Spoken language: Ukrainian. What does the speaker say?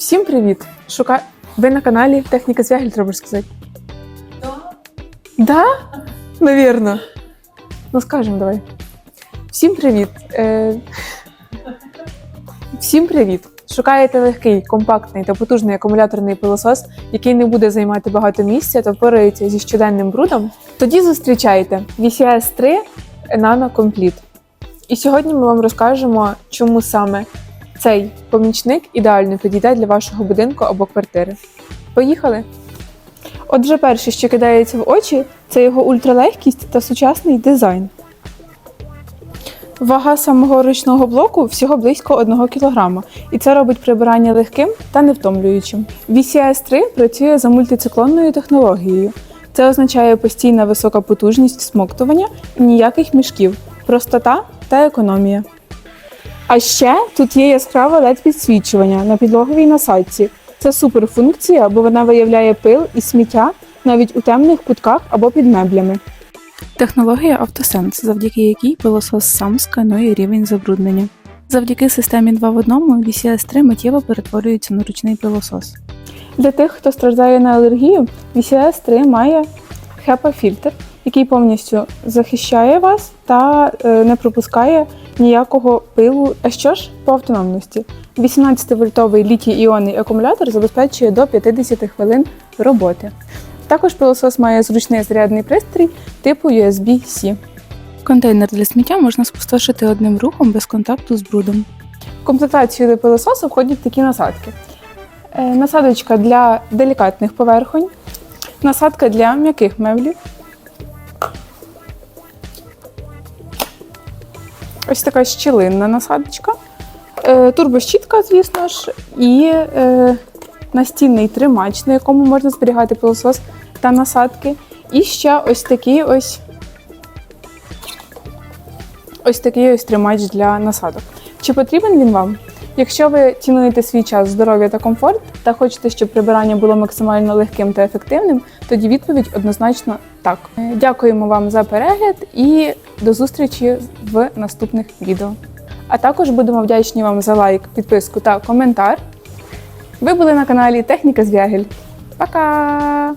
Всім привіт! Шука... Ви на каналі Техніка Звягель, треба сказати. Да? Навірно. Ну, скажемо, давай. Всім привіт. Е... Всім привіт! Шукаєте легкий, компактний та потужний акумуляторний пилосос, який не буде займати багато місця та впорається зі щоденним брудом? Тоді зустрічайте VCS 3 Nano Complete. І сьогодні ми вам розкажемо, чому саме цей помічник ідеально підійде для вашого будинку або квартири. Поїхали! Отже, перше, що кидається в очі, це його ультралегкість та сучасний дизайн. Вага самого ручного блоку всього близько 1 кг, і це робить прибирання легким та невтомлюючим. VCS 3 працює за мультициклонною технологією. Це означає постійна висока потужність всмоктування і ніяких мішків, простота та економія. А ще тут є яскраве led підсвічування на підлоговій насадці. Це суперфункція, бо вона виявляє пил і сміття навіть у темних кутках або під меблями. Технологія Автосенс, завдяки якій пилосос сам сканує рівень забруднення. Завдяки системі 2 в 1 VCS 3 миттєво перетворюється на ручний пилосос. Для тих, хто страждає на алергію, VCS 3 має HEPA-фільтр, який повністю захищає вас та е, не пропускає ніякого пилу. А що ж по автономності? 18-вольтовий літій-іонний акумулятор забезпечує до 50 хвилин роботи. Також пилосос має зручний зарядний пристрій типу USB-C. Контейнер для сміття можна спустошити одним рухом без контакту з брудом. В комплектацію до пилососу входять такі насадки: Е, насадочка для делікатних поверхонь, насадка для м'яких меблів. Ось така щілинна насадочка, е, турбощітка, звісно ж, і е, настінний тримач, на якому можна зберігати пилосос та насадки. І ще ось такий ось ось такий ось тримач для насадок. Чи потрібен він вам? Якщо ви цінуєте свій час, здоров'я та комфорт та хочете, щоб прибирання було максимально легким та ефективним, тоді відповідь однозначно так. Е, Дякуємо вам за перегляд і до зустрічі в наступних відео. А також будемо вдячні вам за лайк, підписку та коментар. Ви були на каналі Техніка Звягель. Пока!